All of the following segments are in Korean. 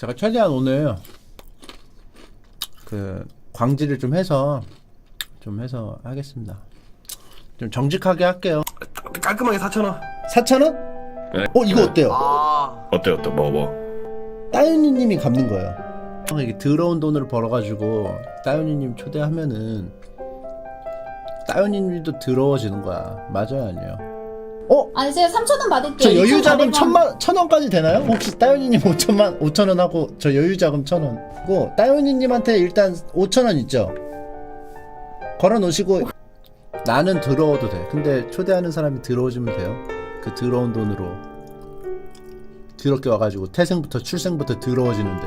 제가 최대한 오늘 그 광지를 좀 해서 좀 해서 하겠습니다. 좀 정직하게 할게요. 깔끔하게 4,000원. 4,000원? 네. 어 이거 어때요? 아, 어때 어때 뭐 뭐? 따윤이님이 갚는 거예요. 형, 이게 들어온 돈을 벌어가지고 따윤이님 초대하면은 따윤이님도 더러워지는 거야. 맞아요, 아니에요? 어? 아니 제가 3천 원 받을게요. 저 여유 자금 2,400만. 천만 천 원까지 되나요? 혹시 따윤이님 5천만 5천 원 하고 저 여유 자금 천 원고 따윤이님한테 일단 5천 원 있죠. 걸어 놓으시고 나는 들어워도 돼. 근데 초대하는 사람이 들어오시면 돼요. 그 들어온 돈으로 더럽게 와가지고 태생부터 출생부터 들어워지는데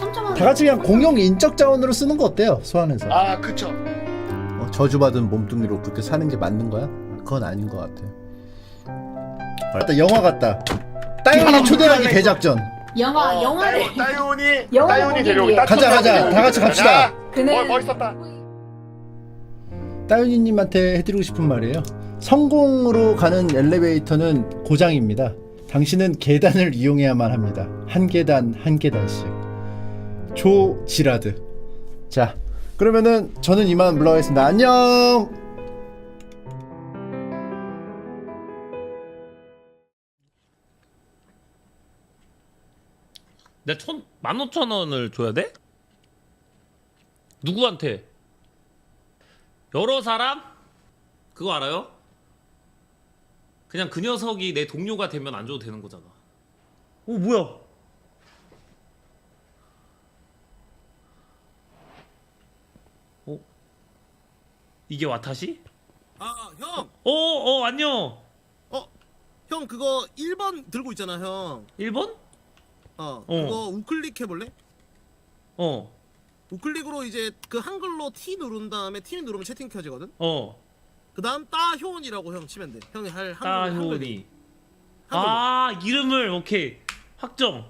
3천 원. 다 같이 그냥 공용 인적 자원으로 쓰는 거 어때요? 소환해서 아, 그쵸. 어, 저주받은 몸뚱이로 그렇게 사는 게 맞는 거야? 그건 아닌 것 같아. 일단 영화 같다. 따윤이 초대하기 대작전. 영화 어, 영화를 따요- 따요니, 영화 따요니 보기 데려오기. 위해. 딱 가자, 가자. 다 같이 갑시다. 그는 어, 멋있었다. 따윤이님한테 해드리고 싶은 말이에요. 성공으로 가는 엘리베이터는 고장입니다. 당신은 계단을 이용해야만 합니다. 한 계단 한 계단씩. 조 지라드. 자, 그러면은 저는 이만 물러가겠습니다. 안녕. 내가 천, 만 오천 원을 줘야 돼? 누구한테? 여러 사람? 그거 알아요? 그냥 그 녀석이 내 동료가 되면 안 줘도 되는 거잖아. 오, 뭐야? 어? 이게 와타시? 아, 형! 어, 어, 안녕. 어, 형 그거 1번 들고 있잖아, 형. 1번? 어, 어. 그거 우클릭 해볼래? 어, 우클릭으로 이제 그 한글로 T 누른 다음에 T 누르면 채팅 켜지거든? 어. 그 다음 따효원이라고 형 치면 돼. 형이 할 한글. 한글로. 아, 이름을, 오케이. 확정.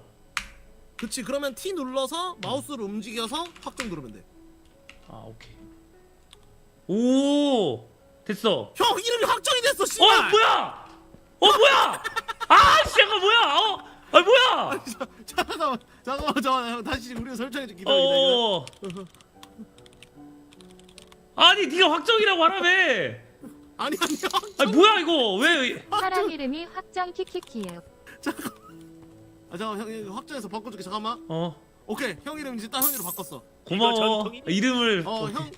그치, 그러면 T 눌러서 마우스를 움직여서 확정 누르면 돼. 아 오케이 오 됐어 형, 이름이 확정이 됐어, 어 씨발! 뭐야 어 뭐야 아 씨가 뭐야 어 아 뭐야 잠깐만, 잠깐만, 잠깐만, 형 다시 우리가 설정해줄게. 기다려, 기다려. 어 아니 네가 확정이라고 하라며 아니, 아니, 형. 아니 뭐야 이거 왜 사람 이름이 확정 키키키예요. 아, 잠깐만, 형, 이거 확정해서 바꿔줄게, 잠깐만. 어 오케이, 형 이름 이제 따 형이로 바꿨어. 고마워 이름을 어, 오케이. 형,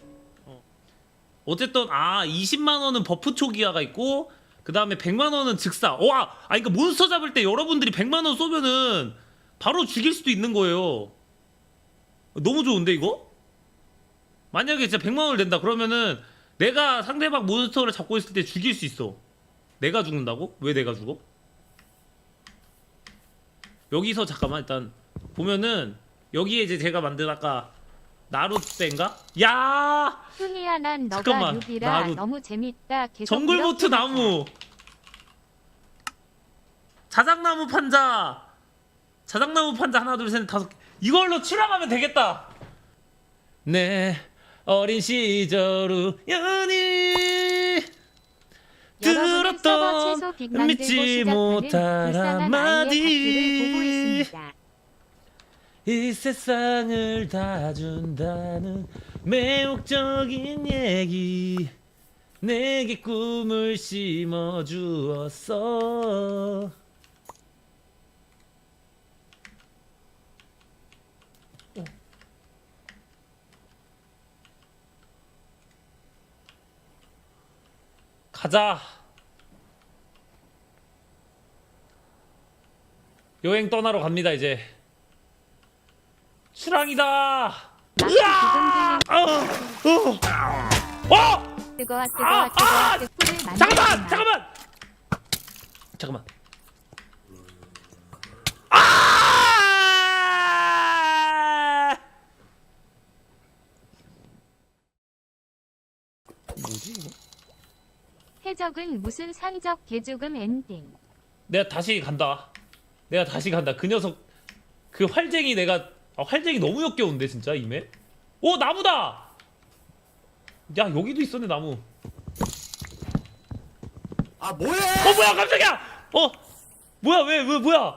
어쨌든 아 20만 원은 버프 초기화가 있고 그 다음에 100만 원은 즉사. 와 아니 그러니까 몬스터 잡을 때 여러분들이 100만 원 쏘면은 바로 죽일 수도 있는 거예요. 너무 좋은데 이거? 만약에 진짜 100만 원을 낸다 그러면은 내가 상대방 몬스터를 잡고 있을 때 죽일 수 있어. 내가 죽는다고? 왜 내가 죽어? 여기서 잠깐만 일단 보면은 여기에 이제 제가 만든 아까 나루떼인가? 야! 훈이야 난 너가 잠깐만, 유비라 나도- 너무 재밌다. 계속 정글보트 이렇게 나무. 자작나무 판자. 자작나무 판자 하나 둘셋 넷, 다섯. 개 이걸로 출항하면 되겠다. 내 어린 시절 우연히 들었던 믿지 못할 한마디. 이 세상을 다 준다는 매혹적인 얘기. 내게 꿈을 심어 주었어. 가자. 여행 떠나러 갑니다 이제 마치 으아! 어! 어! 어! 뜨거워 아! 뜨거워 아! 뜨거워 뜨거워 잠깐만! 잠깐만! 잠깐만. 아! 뭐지 이거? 해적은 무슨 상적 개죽음 엔딩. 내가 다시 간다. 내가 다시 간다. 그 녀석 그 활쟁이 내가 아, 활쟁이 너무 역겨운데 진짜 이메. 오 나무다. 야 여기도 있었네 나무. 아, 뭐해! 어 뭐야 깜짝이야. 어 뭐야 왜 왜 뭐야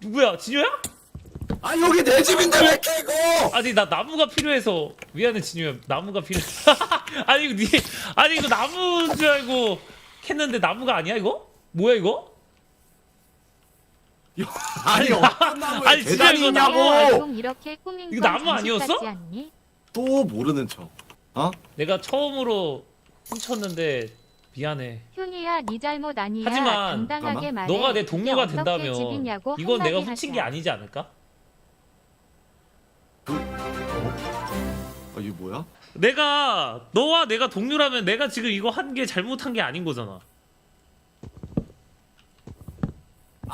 누구야 진효야? 아 여기 내 집인데 왜 캐고? 아니 나 나무가 필요해서 미안해 진우야 나무가 필요해 아니 이거 니 아니 이거 나무인 줄 알고 캤는데 나무가 아니야 이거 뭐야 이거 아니 어떤 나무에 아니, 진짜 이거 나무 있냐고? 공 이렇게 꾸민 이거 건 나무 아니었어? 않니? 또 모르는 척. 어? 내가 처음으로 훔쳤는데 미안해 효니야 네 잘못 아니야. 하지만 당당하게 말해. 너가 내 동료가 이게 어떻게 된다면 집이냐고 이건 내가 한마디 훔친 하자. 게 아니지 않을까? 아 이게 뭐야? 내가 너와 내가 동료라면 내가 지금 이거 한 게 잘못한 게 아닌 거잖아.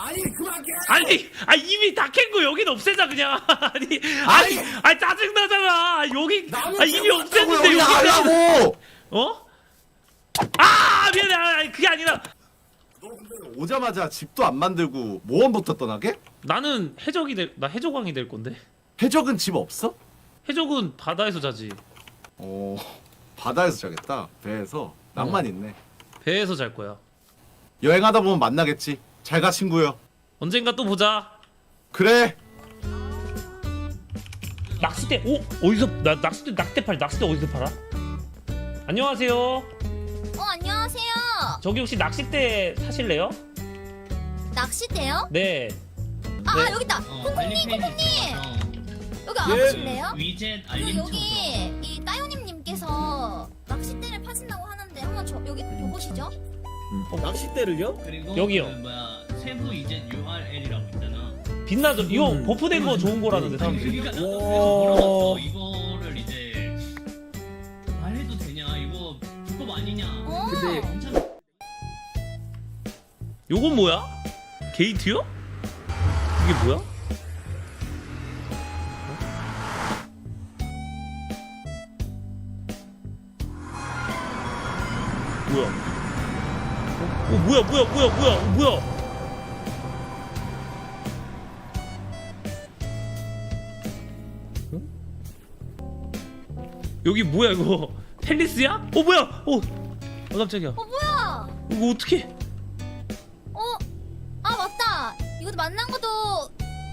아니 그만 캐. 아니, 아 이미 다 캔거 여긴 없애자 그냥. 아니, 아니, 아니 짜증 나잖아. 여기, 아 이미 없앴는데 여기 여기 하려고. 어? 아 미안해, 아니, 그게 아니라 너 근데 오자마자 집도 안 만들고 모험부터 떠나게? 나는 해적이 될, 나 해적왕이 될 건데. 해적은 집 없어? 해적은 바다에서 자지. 어 바다에서 자겠다. 배에서 낭만 어. 있네. 배에서 잘 거야. 여행하다 보면 만나겠지. 잘가 친구요. 언젠가 또 보자. 그래. 낚싯대, 오 어디서 나 낚싯대 낚싯대 팔 낚싯대 어디서 팔아? 안녕하세요. 어 안녕하세요. 저기 혹시 낚싯대 사실래요? 낚시대요? 네. 아, 네. 아 여기 있다. 어, 콩콩님 알림 콩콩님 여기 와보실래요? 위젯 그 알림 여기 이 따요님님께서 낚싯대를 파신다고 하는데 한번 저 여기 보시죠. 낚싯대를요? 그리고 여기요. 그 뭐야 세부 이젯 URL이라고 있잖아. 빛나죠. 이거 버프된 거 좋은 거라는데 사람들이. 그러니까 나도 그래서 물어봤어. 이거를 이제 말해도 되냐? 이거 불법 아니냐? 어. 괜찮아. 요건 뭐야? 게이트요? 이게? 뭐야? 뭐야 뭐야 뭐야 뭐야 어, 뭐야? 응? 여기 뭐야 이거 팰리스야? 어 뭐야? 어, 아 깜짝이야. 어 뭐야? 이거 어떻게? 어? 아 맞다. 이것도 만난 것도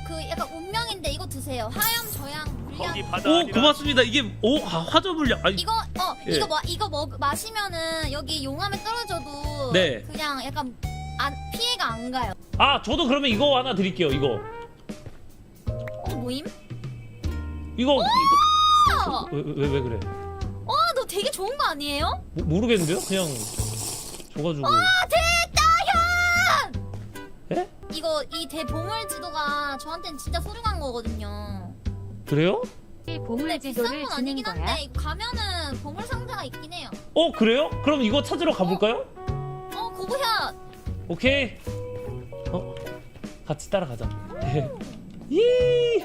그 약간 운명인데 이거 드세요. 하염 저양 물량. 오 고맙습니다. 이게 오 아, 화저 물량. 아니 이거 어 예. 이거 뭐 이거 먹 마시면은 여기 용암에 떨어져도 네. 그냥 약간 안 피해가 안 가요. 아 저도 그러면 이거 하나 드릴게요. 이거 어 모임? 이거 어, 이거 왜왜 왜 그래? 너 되게 좋은 거 아니에요? 모, 모르겠는데요? 그냥 줘가지고. 아? 이거 이 대보물 지도가 저한테는 진짜 소중한 거거든요. 그래요? 근데 보물 비싼 지도를 건 주는 아니긴 거야. 한데 가면은 보물 상자가 있긴 해요. 어 그래요? 그럼 이거 찾으러 가볼까요? 어 고고현 오케이. 어 같이 따라가자. 예. 이